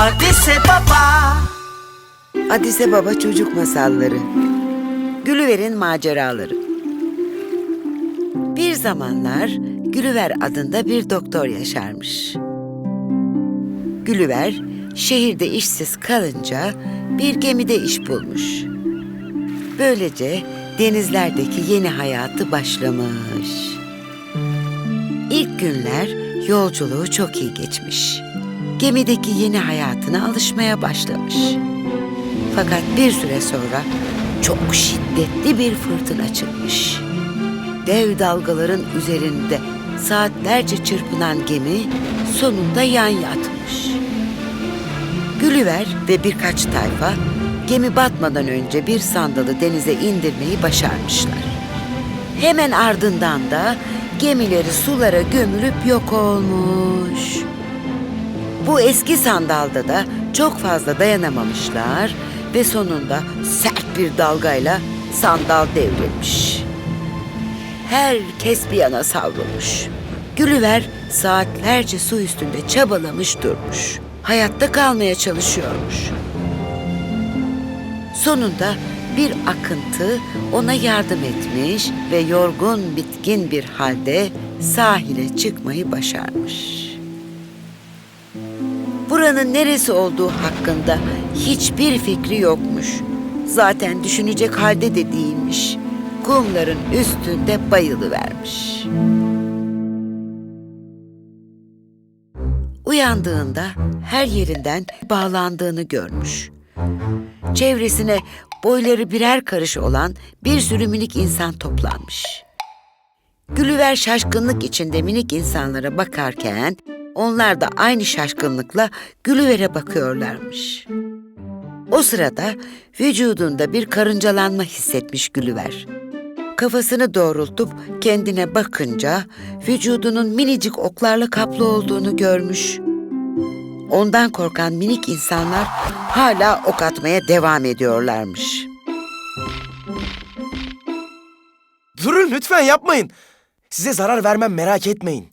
Adise Baba. Adise Baba Çocuk Masalları Gülüver'in Maceraları Bir zamanlar Gülüver adında bir doktor yaşarmış. Gülüver şehirde işsiz kalınca bir gemide iş bulmuş. Böylece denizlerdeki yeni hayatı başlamış. İlk günler yolculuğu çok iyi geçmiş. Gemideki yeni hayatına alışmaya başlamış. Fakat bir süre sonra çok şiddetli bir fırtına çıkmış. Dev dalgaların üzerinde saatlerce çırpınan gemi sonunda yan yatmış. Gülüver ve birkaç tayfa gemi batmadan önce bir sandalı denize indirmeyi başarmışlar. Hemen ardından da gemileri sulara gömülüp yok olmuş. Bu eski sandalda da çok fazla dayanamamışlar ve sonunda sert bir dalgayla sandal devrilmiş. Herkes bir yana savrulmuş. Gülüver saatlerce su üstünde çabalamış durmuş. Hayatta kalmaya çalışıyormuş. Sonunda bir akıntı ona yardım etmiş ve yorgun bitkin bir halde sahile çıkmayı başarmış. Buranın neresi olduğu hakkında hiçbir fikri yokmuş. Zaten düşünecek halde de değilmiş. Kumların üstünde bayılıvermiş. Uyandığında her yerinden bağlandığını görmüş. Çevresine boyları birer karış olan bir sürü minik insan toplanmış. Gülüver şaşkınlık içinde minik insanlara bakarken onlar da aynı şaşkınlıkla Gülüver'e bakıyorlarmış. O sırada vücudunda bir karıncalanma hissetmiş Gülüver. Kafasını doğrultup kendine bakınca vücudunun minicik oklarla kaplı olduğunu görmüş. Ondan korkan minik insanlar hala ok atmaya devam ediyorlarmış. Durun lütfen yapmayın. Size zarar vermem merak etmeyin.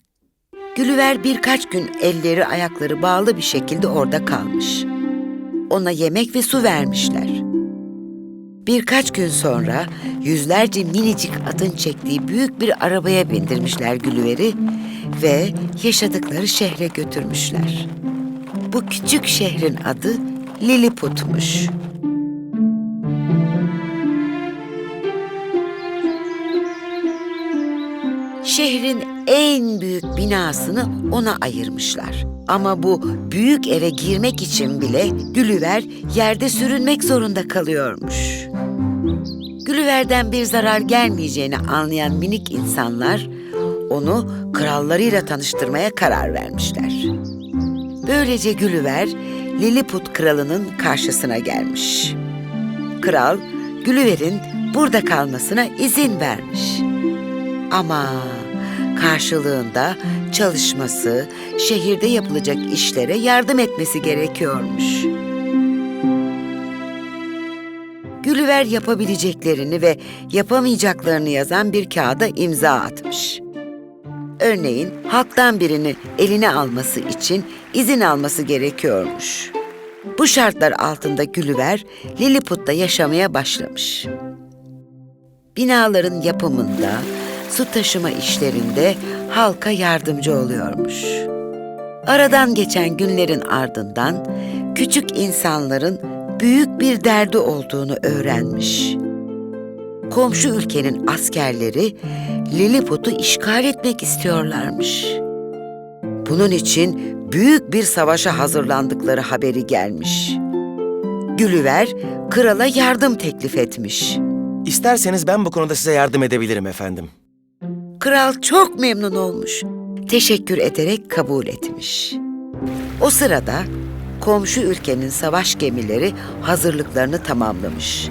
Gülüver birkaç gün elleri ayakları bağlı bir şekilde orada kalmış. Ona yemek ve su vermişler. Birkaç gün sonra yüzlerce minicik atın çektiği büyük bir arabaya bindirmişler Gülüver'i ve yaşadıkları şehre götürmüşler. Bu küçük şehrin adı Lilliput'muş. Şehrin en büyük binasını ona ayırmışlar. Ama bu büyük eve girmek için bile Gülüver yerde sürünmek zorunda kalıyormuş. Gülüver'den bir zarar gelmeyeceğini anlayan minik insanlar onu krallarıyla tanıştırmaya karar vermişler. Böylece Gülüver Lilliput kralının karşısına gelmiş. Kral Gülüver'in burada kalmasına izin vermiş. Ama karşılığında çalışması, şehirde yapılacak işlere yardım etmesi gerekiyormuş. Gülüver yapabileceklerini ve yapamayacaklarını yazan bir kağıda imza atmış. Örneğin halktan birini eline alması için izin alması gerekiyormuş. Bu şartlar altında Gülüver Lilliput'ta yaşamaya başlamış. Binaların yapımında, su taşıma işlerinde halka yardımcı oluyormuş. Aradan geçen günlerin ardından küçük insanların büyük bir derdi olduğunu öğrenmiş. Komşu ülkenin askerleri Lilliput'u işgal etmek istiyorlarmış. Bunun için büyük bir savaşa hazırlandıkları haberi gelmiş. Gülüver krala yardım teklif etmiş. İsterseniz ben bu konuda size yardım edebilirim efendim. Kral çok memnun olmuş. Teşekkür ederek kabul etmiş. O sırada komşu ülkenin savaş gemileri hazırlıklarını tamamlamış.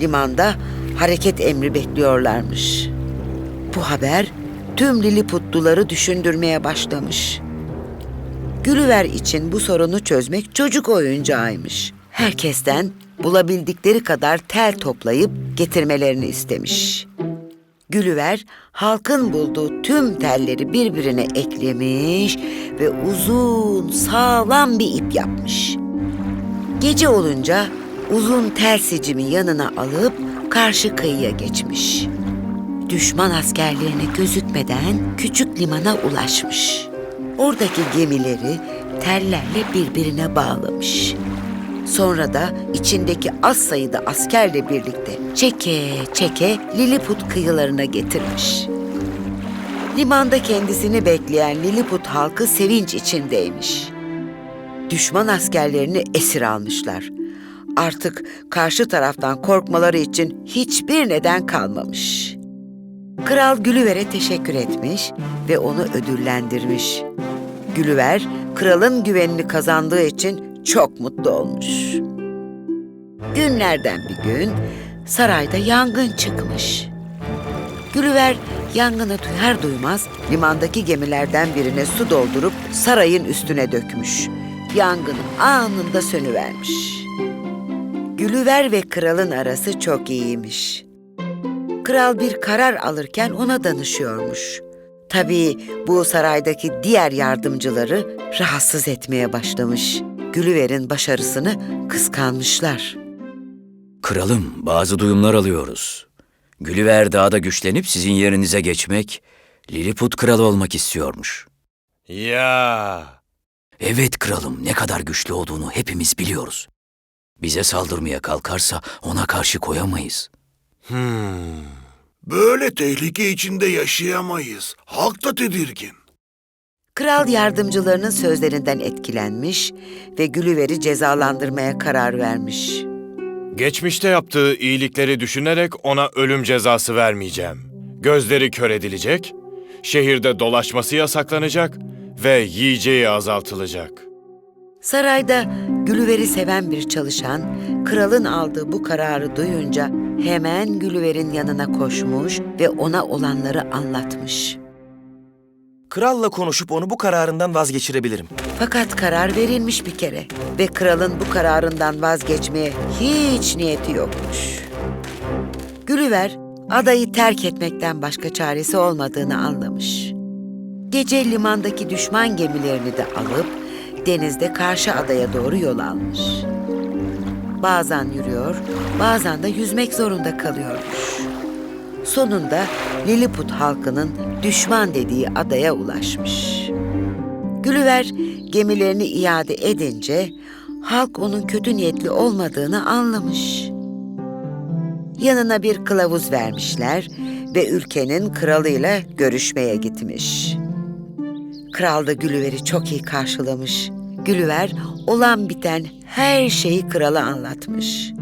Limanda hareket emri bekliyorlarmış. Bu haber tüm Lilliputluları düşündürmeye başlamış. Gülüver için bu sorunu çözmek çocuk oyuncağıymış. Herkesten bulabildikleri kadar tel toplayıp getirmelerini istemiş. Gülüver halkın bulduğu tüm telleri birbirine eklemiş ve uzun sağlam bir ip yapmış. Gece olunca uzun tel sicimi yanına alıp karşı kıyıya geçmiş. Düşman askerlerine gözükmeden küçük limana ulaşmış. Oradaki gemileri tellerle birbirine bağlamış. Sonra da içindeki az sayıda askerle birlikte çeke çeke Lilliput kıyılarına getirmiş. Limanda kendisini bekleyen Lilliput halkı sevinç içindeymiş. Düşman askerlerini esir almışlar. Artık karşı taraftan korkmaları için hiçbir neden kalmamış. Kral Gülüver'e teşekkür etmiş ve onu ödüllendirmiş. Gülüver, kralın güvenini kazandığı için çok mutlu olmuş. Günlerden bir gün sarayda yangın çıkmış. Gülüver yangını duyar duymaz limandaki gemilerden birine su doldurup sarayın üstüne dökmüş. Yangın anında sönüvermiş. Gülüver ve kralın arası çok iyiymiş. Kral bir karar alırken ona danışıyormuş. Tabii bu saraydaki diğer yardımcıları rahatsız etmeye başlamış. Gülüver'in başarısını kıskanmışlar. Kralım, bazı duyumlar alıyoruz. Gülliver dağda güçlenip sizin yerinize geçmek, Lilliput kralı olmak istiyormuş. Ya. Evet kralım, ne kadar güçlü olduğunu hepimiz biliyoruz. Bize saldırmaya kalkarsa ona karşı koyamayız. Hmm. Böyle tehlike içinde yaşayamayız. Halk da tedirgin. Kral yardımcılarının sözlerinden etkilenmiş ve Gülüver'i cezalandırmaya karar vermiş. Geçmişte yaptığı iyilikleri düşünerek ona ölüm cezası vermeyeceğim. Gözleri kör edilecek, şehirde dolaşması yasaklanacak ve yiyeceği azaltılacak. Sarayda Gülüver'i seven bir çalışan, kralın aldığı bu kararı duyunca hemen Gülüver'in yanına koşmuş ve ona olanları anlatmış. Kralla konuşup onu bu kararından vazgeçirebilirim. Fakat karar verilmiş bir kere ve kralın bu kararından vazgeçmeye hiç niyeti yokmuş. Gülüver adayı terk etmekten başka çaresi olmadığını anlamış. Gece limandaki düşman gemilerini de alıp denizde karşı adaya doğru yol almış. Bazen yürüyor, bazen de yüzmek zorunda kalıyormuş. Sonunda Lilliput halkının düşman dediği adaya ulaşmış. Gülüver gemilerini iade edince halk onun kötü niyetli olmadığını anlamış. Yanına bir kılavuz vermişler ve ülkenin kralıyla görüşmeye gitmiş. Kral da Gülüver'i çok iyi karşılamış. Gülüver olan biten her şeyi krala anlatmış.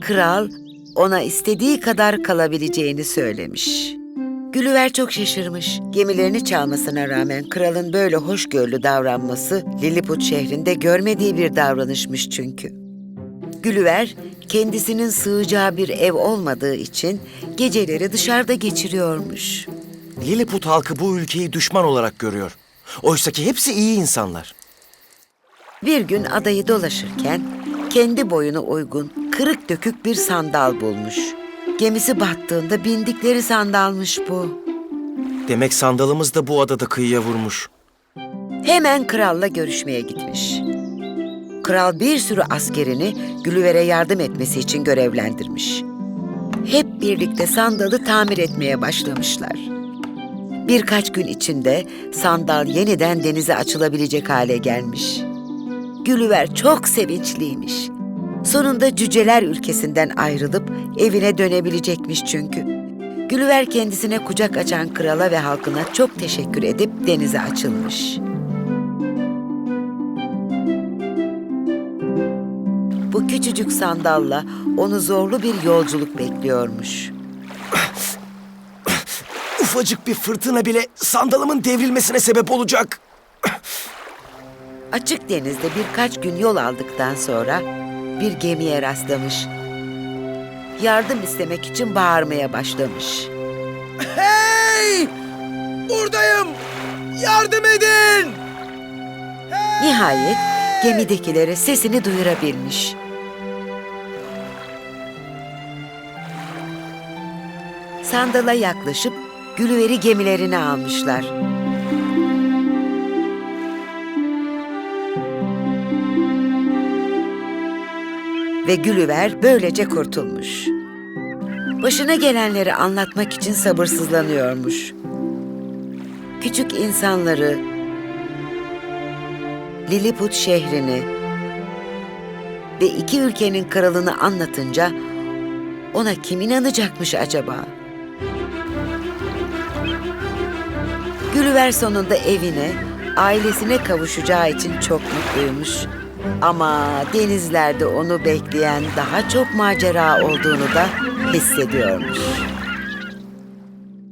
Kral ona istediği kadar kalabileceğini söylemiş. Gülüver çok şaşırmış. Gemilerini çalmasına rağmen kralın böyle hoşgörülü davranması Lilliput şehrinde görmediği bir davranışmış çünkü. Gülüver kendisinin sığacağı bir ev olmadığı için geceleri dışarıda geçiriyormuş. Lilliput halkı bu ülkeyi düşman olarak görüyor. Oysaki hepsi iyi insanlar. Bir gün adayı dolaşırken kendi boyuna uygun kırık dökük bir sandal bulmuş. Gemisi battığında bindikleri sandalmış bu. Demek sandalımız da bu adada kıyıya vurmuş. Hemen kralla görüşmeye gitmiş. Kral bir sürü askerini Gülüver'e yardım etmesi için görevlendirmiş. Hep birlikte sandalı tamir etmeye başlamışlar. Birkaç gün içinde sandal yeniden denize açılabilecek hale gelmiş. Gülüver çok sevinçliymiş. Sonunda cüceler ülkesinden ayrılıp evine dönebilecekmiş çünkü. Gülüver kendisine kucak açan krala ve halkına çok teşekkür edip denize açılmış. Bu küçücük sandalla onu zorlu bir yolculuk bekliyormuş. Ufacık bir fırtına bile sandalımın devrilmesine sebep olacak. Açık denizde birkaç gün yol aldıktan sonra bir gemiye rastlamış. Yardım istemek için bağırmaya başlamış. Hey! Buradayım! Yardım edin! Nihayet gemidekilere sesini duyurabilmiş. sandala yaklaşıp Gülüver'i gemilerine almışlar. Ve Gülüver böylece kurtulmuş. Başına gelenleri anlatmak için sabırsızlanıyormuş. Küçük insanları, Lilliput şehrini ve iki ülkenin kralını anlatınca ona kim inanacakmış acaba? Gülüver sonunda evine, ailesine kavuşacağı için çok mutluymuş. Ama denizlerde onu bekleyen daha çok macera olduğunu da hissediyormuş.